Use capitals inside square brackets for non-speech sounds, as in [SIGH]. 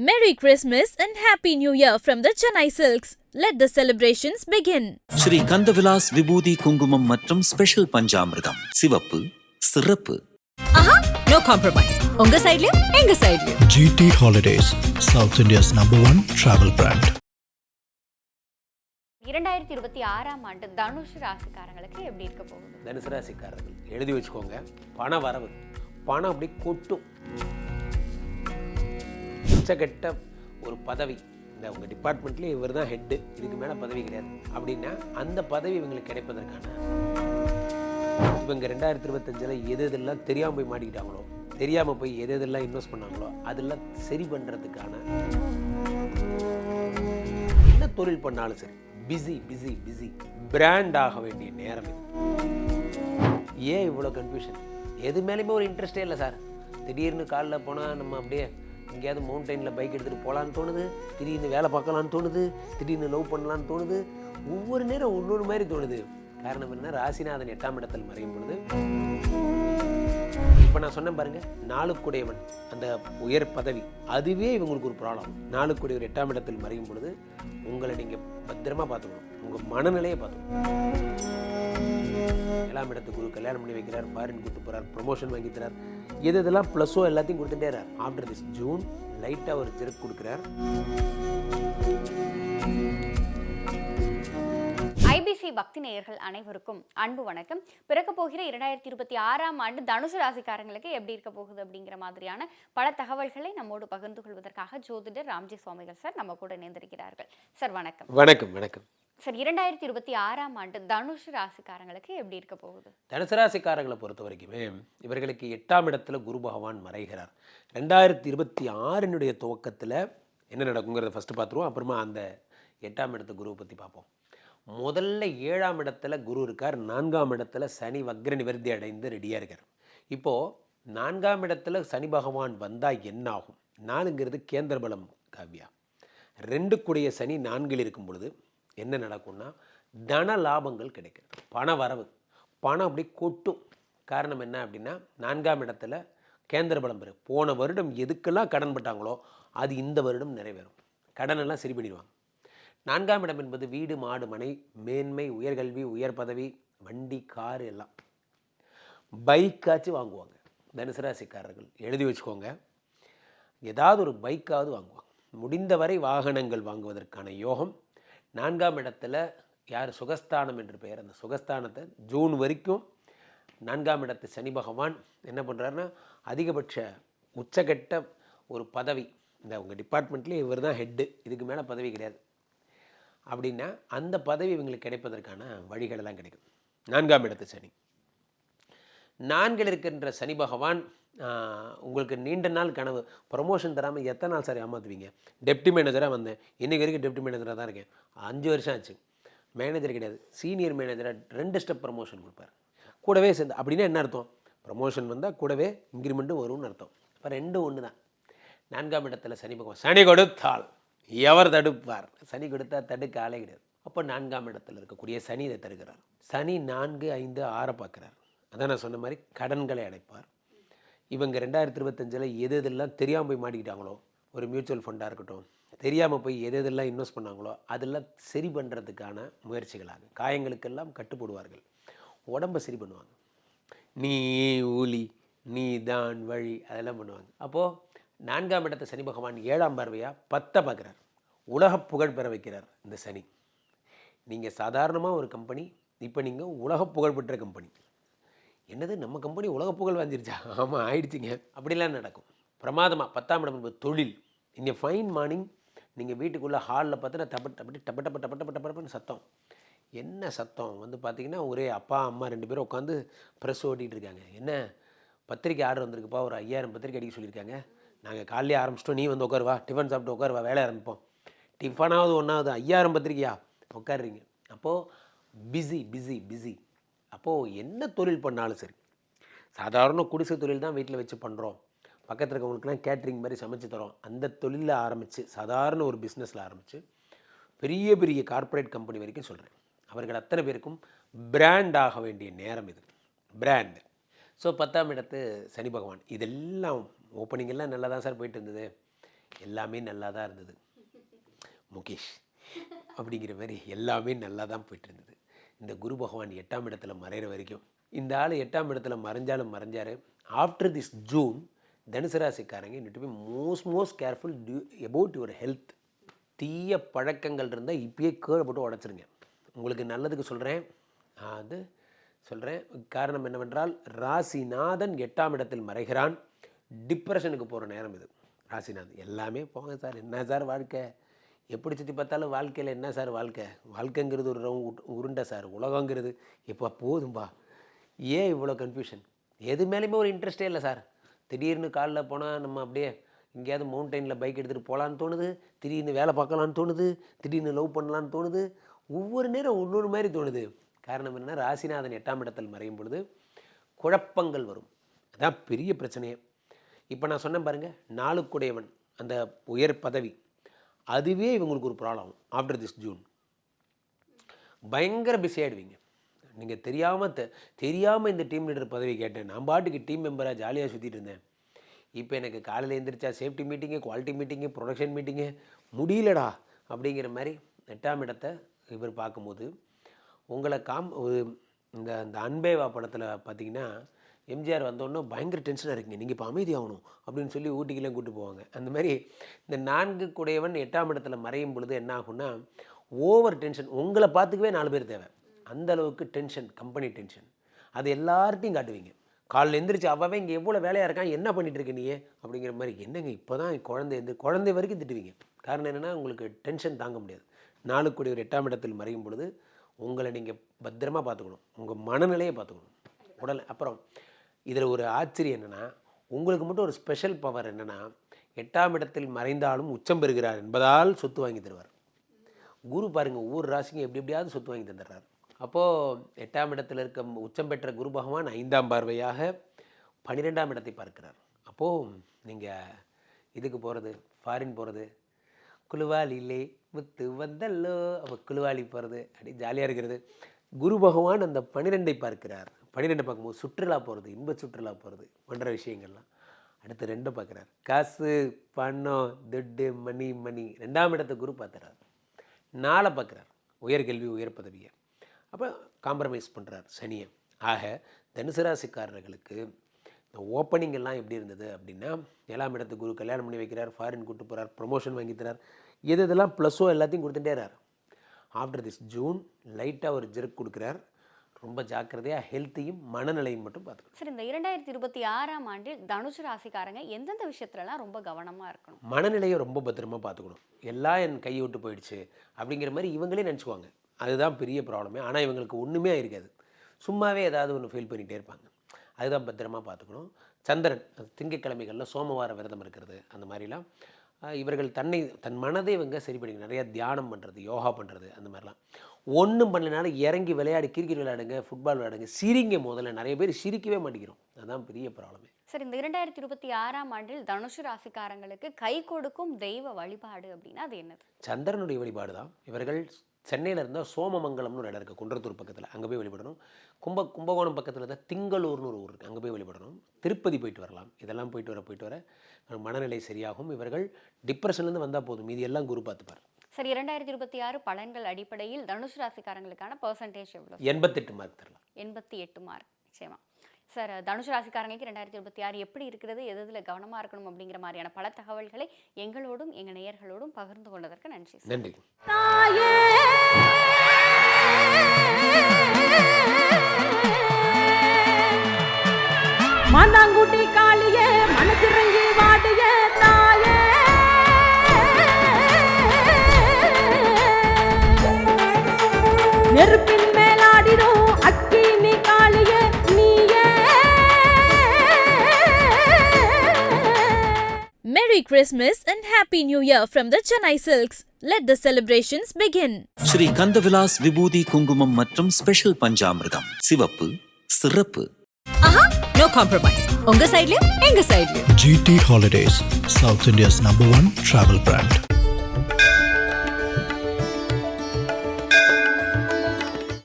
Merry Christmas and Happy New Year from the Chennai Silks. Let the celebrations begin. Sri Kandavilas விபூதி குங்குமம் மற்றும் special பஞ்சாமிர்தம். சிவப்பு சிறப்பு. ஆஹா நோ காம்ப்ரமைஸ் உங்க சைடுலயும் எங்க சைடுலயும் GT Holidays, South India's number one travel brand. இரண்டாயிரத்தி இருபத்தி ஆறாம் ஆண்டு தனுஷ் ராசிக்காரங்களுக்கு எப்படி இருக்க போகுது? தனுசு ராசிக்காரர்கள் எழுதி வச்சுக்கோங்க. பண வரவு. பணம் அப்படி கொட்டும். உச்சகட்ட ஒரு பதவி. இந்த உங்கள் டிபார்ட்மெண்ட்லேயே இவர் தான் ஹெட்டு இதுக்கு மேலே பதவி கிடையாது. அப்படின்னா அந்த பதவி இவங்களுக்கு கிடைப்பதற்கான இவங்க ரெண்டாயிரத்தி இருபத்தஞ்சில் எது எதெல்லாம் தெரியாமல் போய் மாட்டிக்கிட்டாங்களோ தெரியாமல் போய் எது எதெல்லாம் இன்வெஸ்ட் பண்ணாங்களோ அதெல்லாம் சரி பண்ணுறதுக்கான என்ன தொழில் பண்ணாலும் சரி பிஸி பிஸி பிஸி பிராண்ட் ஆக வேண்டிய நேரம் ஏன் இவ்வளோ கன்ஃபியூஷன் எது மேலேயுமே ஒரு இன்ட்ரெஸ்டே இல்லை சார் திடீர்னு காலில் போனால் நம்ம அப்படியே எங்கேயாவது மவுண்டெயினில் பைக் எடுத்துகிட்டு போகலான்னு தோணுது திடீர்னு வேலை பார்க்கலான்னு தோணுது திடீர்னு லவ் பண்ணலான்னு தோணுது ஒவ்வொரு நேரம் ஒவ்வொரு மாதிரி தோணுது. காரணம் என்ன ராசிநாதன் எட்டாம் இடத்தில் மறையும் பொழுது இப்போ நான் சொன்னேன் பாருங்கள் நாளுக்குடையவன் அந்த உயர் பதவி அதுவே இவங்களுக்கு ஒரு ப்ராப்ளம் நாளுக்குடையவர் எட்டாம் இடத்தில் மறையும் பொழுது உங்களை நீங்கள் பத்திரமா பார்த்துக்கணும் உங்கள் மனநிலையை பார்த்துக்கணும். ஏழாம் இடத்துக்கு கல்யாணம் பண்ணி வைக்கிறார் பாரின் கொடுத்து போகிறார் ப்ரொமோஷன் வாங்கி தரார் எது இதெல்லாம் ப்ளஸ்ஸோ எல்லாத்தையும் கொடுத்துட்டே ஆஃப்டர் திஸ் ஜூன் லைட்டாக ஒரு ஜெர்க் கொடுக்குறார். ஐபிசி பக்தி நேயர்கள் அனைவருக்கும் அன்பு வணக்கம். பிறக்க போகிற இரண்டாயிரத்தி இருபத்தி ஆறாம் ஆண்டு தனுசு ராசிக்காரங்களுக்கு எப்படி இருக்க போகுது அப்படிங்கிற மாதிரியான பல தகவல்களை நம்மோடு பகிர்ந்து கொள்வதற்காக ஜோதிடர் ராம்ஜி சுவாமிகள் சார் நம்ம கூட இணைந்திருக்கிறார்கள். சார் வணக்கம். வணக்கம் வணக்கம். சார் இரண்டாயிரத்தி இருபத்தி ஆறாம் ஆண்டு தனுஷ் ராசிக்காரங்களுக்கு எப்படி இருக்க போகுது? தனுசு ராசிக்காரங்களை பொறுத்த வரைக்குமே இவர்களுக்கு எட்டாம் இடத்துல குரு பகவான் மறைகிறார். ரெண்டாயிரத்தி இருபத்தி ஆறினுடைய துவக்கத்தில் என்ன நடக்குங்கிறத ஃபஸ்ட்டு பார்த்துருவோம் அப்புறமா அந்த எட்டாம் இடத்து குருவை பற்றி பார்ப்போம் முதல்ல ஏழாம் இடத்துல குரு இருக்கார். நான்காம் இடத்துல சனி வக்ர நிவர்த்தி அடைந்து ரெடியாக இருக்கார். இப்போது நான்காம் இடத்துல சனி பகவான் வந்தால் என்ன ஆகும்? நாலுங்கிறது கேந்திர பலம் காவ்யா. ரெண்டு கூடிய சனி நான்கில் இருக்கும் பொழுது என்ன நடக்கும்னா தன லாபங்கள் கிடைக்கும். பண வரவு. பணம் அப்படி கொட்டும். காரணம் என்ன அப்படின்னா நான்காம் இடத்துல கேந்திர பலம் பெறும். போன வருடம் எதுக்கெல்லாம் கடன் பட்டாங்களோ அது இந்த வருடம் நிறைவேறும். கடனெல்லாம் சரி பண்ணிடுவாங்க. நான்காம் இடம் என்பது வீடு மாடு மனை மேன்மை உயர்கல்வி உயர் பதவி வண்டி கார் எல்லாம். பைக்காச்சும் வாங்குவாங்க. தனுசராசிக்காரர்கள். எழுதி வச்சுக்கோங்க. ஏதாவது ஒரு பைக்காவது வாங்குவாங்க. முடிந்தவரை வாகனங்கள் வாங்குவதற்கான யோகம் நான்காம் இடத்துல யார் சுகஸ்தானம் என்று பெயர்? அந்த சுகஸ்தானத்தை ஜூன் வரைக்கும் நான்காம் இடத்து சனி பகவான் என்ன பண்ணுறாருன்னா அதிகபட்ச உச்சகட்ட ஒரு பதவி இந்த உங்கள் டிபார்ட்மெண்ட்லேயே இவர் தான் ஹெட்டு இதுக்கு மேலே பதவி கிடையாது. அப்படின்னா அந்த பதவி இவங்களுக்கு கிடைப்பதற்கான வழிகளெல்லாம் கிடைக்கும். நான்காம் இடத்து சனி. நான்கில் இருக்கின்ற சனி பகவான் உங்களுக்கு நீண்ட நாள் கனவு. ப்ரொமோஷன் தராமல் எத்தனை நாள் சார் ஏமாற்றுவீங்க டெப்டி மேனேஜராக வந்தேன். இன்றைக்கி வரைக்கும் டெப்டி மேனேஜராக தான் இருக்கேன். அஞ்சு வருஷம் ஆச்சு. மேனேஜர் கிடையாது. சீனியர் மேனேஜராக ரெண்டு ஸ்டெப் ப்ரமோஷன் கொடுப்பார். கூடவே சேர்ந்து அப்படின்னா என்ன அர்த்தம்? ப்ரமோஷன் வந்தால் கூடவே இன்க்ரிமெண்ட்டும் வரும்னு அர்த்தம். இப்போ ரெண்டும் ஒன்று தான் நான்காம் இடத்துல சனி பகவான். சனி கொடுத்தால் எவர் தடுப்பார்? சனி கொடுத்தா தடுக்க ஆளே கிடையாது. அப்போ நான்காம் இடத்துல இருக்கக்கூடிய சனி இதை தருகிறார் சனி நான்கு ஐந்து ஆறை பார்க்குறார். அதான் நான் சொன்ன மாதிரி கடன்களை அடைப்பார். இவங்க ரெண்டாயிரத்தி இருபத்தஞ்சில் எது எதெல்லாம் தெரியாமல் போய் மாட்டிக்கிட்டாங்களோ ஒரு மியூச்சுவல் ஃபண்டாக இருக்கட்டும் தெரியாமல் போய் எது எதெல்லாம் இன்வெஸ்ட் பண்ணாங்களோ அதெல்லாம் சரி பண்ணுறதுக்கான முயற்சிகளாக காயங்களுக்கெல்லாம் கட்டுப்படுவார்கள். உடம்பை சரி பண்ணுவாங்க. நீ ஊலி நீ தான் வழி அதெல்லாம் பண்ணுவாங்க. அப்போது நான்காம் இடத்த சனி பகவான் ஏழாம் பார்வையாக பத்தை பார்க்குறார். உலக புகழ் பெற வைக்கிறார் இந்த சனி. நீங்கள் சாதாரணமாக ஒரு கம்பெனி இப்போ நீங்கள் உலக புகழ் பெற்ற கம்பெனி என்னது நம்ம கம்பெனி உலக புகழ் வந்துருச்சா [LAUGHS] ஆமாம் ஆயிடுச்சுங்க. அப்படிலாம் நடக்கும். பிரமாதமாக பத்தாம் இடம் என்பது தொழில். இங்கே ஃபைன் மார்னிங் நீங்கள் வீட்டுக்குள்ளே ஹாலில் பார்த்தா தப்ப டப்ப டப்ப டப்ப டப்ப டப்ப டப்பன்னு சத்தம். என்ன சத்தம்? வந்து பார்த்தீங்கன்னா ஒரே அப்பா அம்மா ரெண்டு பேரும் உட்காந்து ப்ரெஸ் ஓட்டிகிட்டு இருக்காங்க. என்ன? பத்திரிக்கை ஆர்டர் வந்திருக்குப்பா ஒரு ஐயாயிரம் பத்திரிக்கை அடிக்க சொல்லியிருக்காங்க. நாங்கள் காலையிலே ஆரம்பிச்சிட்டோம் நீ வந்து உட்காருவா டிஃபன் சாப்பிட்டு உட்காருவா வேலை ஆரம்பிப்போம். டிஃபனாவது ஒன்றாவது ஐயாயிரம் பத்திரிக்கையா? உட்காருறீங்க. அப்போது பிஸி பிஸி பிஸி அப்போது என்ன தொழில் பண்ணாலும் சரி சாதாரண குடிசை தொழில் தான் வீட்டில் வச்சு பண்ணுறோம் பக்கத்தில் இருக்கவங்களுக்குலாம் கேட்ரிங் மாதிரி சமைச்சு தரோம். அந்த தொழிலில் ஆரம்பித்து சாதாரண ஒரு பிஸ்னஸில் ஆரம்பித்து பெரிய பெரிய கார்ப்பரேட் கம்பெனி வரைக்கும் சொல்கிறேன் அவர்கள் அத்தனை பேருக்கும் பிராண்ட் ஆக வேண்டிய நேரம் இது. பிராண்ட் ஸோ பத்தாம் இடத்து சனி பகவான். இதெல்லாம் ஓப்பனிங்கெல்லாம் நல்லா தான் சார் போயிட்டு இருந்தது. எல்லாமே நல்லா தான் இருந்தது. முகேஷ் அப்படிங்கிற மாதிரி எல்லாமே நல்லா தான் போயிட்டு இருந்தது. இந்த குரு பகவான் எட்டாம் இடத்துல மறையிற வரைக்கும். இந்த ஆள் எட்டாம் இடத்துல மறைஞ்சாலும் மறைஞ்சார். ஆஃப்டர் திஸ் ஜூன் தனுசு ராசிக்காரங்க to be most most careful due about your health தீய பழக்கங்கள் இருந்தால் இப்பயே கீழே போட்டு உடச்சிருங்க. உங்களுக்கு நல்லதுக்கு சொல்கிறேன் அது சொல்கிறேன் காரணம் என்னவென்றால் ராசிநாதன் எட்டாம் இடத்தில் மறைகிறான். டிப்ரெஷனுக்கு போகிற நேரம் இது. ராசிநாதன் எல்லாமே போங்க சார். என்ன சார் வாழ்க்கை? எப்படி சுற்றி பார்த்தாலும் வாழ்க்கையில் என்ன சார் வாழ்க்கை? வாழ்க்கைங்கிறது ஒரு ரவு உருண்டை சார். உலகங்கிறது. இப்போ போதும்பா. ஏன் இவ்வளோ கன்ஃபியூஷன் எது மேலேயுமே ஒரு இன்ட்ரெஸ்டே இல்லை சார். திடீர்னு காலில் போனால் நம்ம அப்படியே எங்கேயாவது மவுண்டெயினில் பைக் எடுத்துகிட்டு போகலான்னு தோணுது. திடீர்னு வேலை பார்க்கலான்னு தோணுது. திடீர்னு லவ் பண்ணலான்னு தோணுது. ஒவ்வொரு நேரம் ஒன்னொரு மாதிரி தோணுது. காரணம் என்ன ராசிநாதன் எட்டாம் இடத்தில் மறையும் பொழுது குழப்பங்கள் வரும். அதான் பெரிய பிரச்சனையே. இப்போ நான் சொன்னேன் பாருங்கள் நாளுக்குடையவன் அந்த உயர் பதவி அதுவே இவங்களுக்கு ஒரு ப்ராப்ளம் ஆஃப்டர் திஸ் ஜூன் பயங்கர பிஸி ஆகிடுவீங்க நீங்கள் தெரியாமல் தெ தெரியாமல் இந்த டீம் லீடர் பதவி கேட்டேன். நான் பாட்டுக்கு டீம் மெம்பராக ஜாலியாக சுற்றிட்டு இருந்தேன். இப்போ எனக்கு காலையில் எழுந்திரிச்சா safety meeting quality meeting production meeting முடியலடா அப்படிங்கிற மாதிரி எட்டாம் இடத்தை இவர் பார்க்கும்போது உங்களை காம் ஒரு இந்த இந்த அன்பேவா படத்தில் பார்த்தீங்கன்னா எம்ஜிஆர் வந்தோடனே பயங்கர டென்ஷனாக இருக்குங்க. நீங்கள் இப்போ அமைதியாகணும் அப்படின்னு சொல்லி ஊட்டிக்கெல்லாம் கூட்டு போவாங்க. அந்த மாதிரி இந்த நான்கு குடையவன் எட்டாம் இடத்துல மறையும் பொழுது என்ன ஆகும்னா ஓவர் டென்ஷன் உங்களை பார்த்துக்கவே நாலு பேர் தேவை. அந்த அளவுக்கு டென்ஷன் கம்பெனி டென்ஷன் அது எல்லார்ட்டையும் காட்டுவீங்க. காலில் எந்திரிச்சு அவன் இங்கே எவ்வளோ வேலையாக இருக்கான் என்ன பண்ணிகிட்டு இருக்க நீ அப்படிங்கிற மாதிரி என்னங்க இப்போ தான் குழந்தை எந்த குழந்தை வரைக்கும் திட்டுவீங்க. காரணம் என்னென்னா உங்களுக்கு டென்ஷன் தாங்க முடியாது. நாளுக்குடி ஒரு எட்டாம் இடத்தில் மறையும் பொழுது உங்களை நீங்கள் பத்திரமா பார்த்துக்கணும். உங்கள் மனநிலையை பார்த்துக்கணும். உடல் அப்புறம் இதில் ஒரு ஆச்சரியம் என்னென்னா உங்களுக்கு மட்டும் ஒரு ஸ்பெஷல் பவர் என்னென்னா எட்டாம் இடத்தில் மறைந்தாலும் உச்சம் பெறுகிறார் என்பதால் சொத்து வாங்கி தருவார். குரு பாருங்கள் ஒவ்வொரு ராசிக்கும் எப்படி எப்படியாவது சொத்து வாங்கி தந்துடுறாரு. அப்போது எட்டாம் இடத்தில் இருக்க உச்சம் பெற்ற குரு பகவான் ஐந்தாம் பார்வையாக பன்னிரெண்டாம் இடத்தை பார்க்கிறார். அப்போது நீங்கள் இதுக்கு போகிறது ஃபாரின் போகிறது குழுவாலிலே முத்து வந்தல்லோ அப்போ குழுவாலி போகிறது அப்படி ஜாலியாக இருக்கிறது. குரு பகவான் அந்த பன்னிரெண்டை பார்க்கிறார். பன்னிரெண்டு பார்க்கும்போது சுற்றுலா போகிறது இன்ப சுற்றுலா போகிறது பண்ணுற விஷயங்கள்லாம். அடுத்து ரெண்டை பார்க்குறார். காசு பணம் துட்டு மணி மணி ரெண்டாம் இடத்த குரு பார்த்துறாரு. நாளை பார்க்குறார். உயர்கல்வி உயர் பதவியை அப்போ காம்ப்ரமைஸ் பண்ணுறார் சனியை. ஆக தனுசு ராசிக்காரர்களுக்கு இந்த ஓப்பனிங் எல்லாம் எப்படி இருந்தது அப்படின்னா ஏழாம் இடத்து குரு கல்யாணம் பண்ணி வைக்கிறார் ஃபாரின் கூட்டு போகிறார் ப்ரொமோஷன் வாங்கி தரார். எது இதெல்லாம் ப்ளஸ்ஸோ எல்லாத்தையும் கொடுத்துட்டே ஆஃப்டர் திஸ் ஜூன் லைட்டாக ஒரு ஜெர்க் கொடுக்குறார். ரொம்ப ஜாக்கிரதையாக ஹெல்த்தையும் மனநிலையும் மட்டும் பார்த்துக்கணும். சார் இந்த இரண்டாயிரத்தி இருபத்தி ஆறாம் ஆண்டில் தனுசு ராசிக்காரங்க எந்தெந்த விஷயத்துலலாம் ரொம்ப கவனமா இருக்கணும்? மனநிலையை ரொம்ப பத்திரமா பார்த்துக்கணும். எல்லாம் என் கையை விட்டு போயிடுச்சு அப்படிங்கிற மாதிரி இவங்களே நினச்சிக்குவாங்க. அதுதான் பெரிய ப்ராப்ளமே ஆனால் இவங்களுக்கு ஒன்றுமே இருக்காது. சும்மாவே ஏதாவது ஒன்று ஃபீல் பண்ணிகிட்டே இருப்பாங்க. அதுதான் பத்திரமா பார்த்துக்கணும். சந்திரன் அது திங்கட்கிழமைகளில் சோமவார விரதம் இருக்கிறது அந்த மாதிரிலாம். இவர்கள் தன்னை தன் மனதை இவங்க சரி பண்ணிக்கணும் நிறையா தியானம் பண்ணுறது யோகா பண்ணுறது அந்த மாதிரிலாம். ஒன்றும் பண்ணலனாலும் இறங்கி விளையாடி கிரிக்கெட் விளையாடுங்க ஃபுட்பால் விளையாடுங்க சிரிங்க முதல்ல. நிறைய பேர் சிரிக்கவே மாட்டேங்கிறோம். அதுதான் பெரிய ப்ராப்ளமே. சார் இந்த இரண்டாயிரத்தி இருபத்தி ஆறாம் ஆண்டில் தனுசு ராசிக்காரங்களுக்கு கை கொடுக்கும் தெய்வ வழிபாடு அப்படின்னா அது என்னது? சந்திரனுடைய வழிபாடு தான் இவர்கள் சென்னையில் இருந்தால் சோமமங்கலம்னு ஒரு இடம் இருக்குது குன்றத்தூர் பக்கத்தில். அங்கே போய் வழிபடணும். கும்ப கும்பகோணம் பக்கத்தில் தான் திங்களூர்னு ஒரு ஊர் இருக்குது அங்கே போய் வழிபடணும். திருப்பதி போயிட்டு வரலாம். இதெல்லாம் போயிட்டு வர போயிட்டு வர மனநிலை சரியாகும். இவர்கள் டிப்ரெஷன்லேருந்து வந்தால் போதும். மீதி எல்லாம் குரு பார்த்துப்பார். சார் இரண்டாயிரத்தி இருபத்தி ஆறு பலன்கள் அடிப்படையில் தனுசு ராசிக்காரங்களுக்கான பர்சன்டேஜ் எவ்வளோ எண்பத்தெட்டு மார்க் தரலாம். எண்பத்தி எட்டு மார்க் நிச்சயமா. சார் தனுசு ராசிக்காரங்களுக்கு ரெண்டாயிரத்தி இருபத்தி ஆறு எப்படி இருக்கிறது? எது எதில் கவனமாக இருக்கணும்? அப்படிங்கிற மாதிரியான பல தகவல்களை எங்களோடும் எங்கள் நேயர்களோடும் பகிர்ந்து கொண்டதற்கு நன்றி சார் நன்றி. மாந்தாங்குட்டி காளியே மனசிறங்கி வாடிய தாயே நெருப்பின் மேலாடிடும் அக்கினி காளியே நீயே Merry Christmas and Happy New Year from the Chennai Silks. Let the celebrations begin. Sri Kandavilas விபூதி குங்குமம் மற்றும் ஸ்பெஷல் பஞ்சாமிர்தம் சிவப்பு சிறப்பு காம்ப்ரமைஸ் உங்க சைடுலயும் எங்க சைடுலயும் GT Holidays, South India's number one travel brand.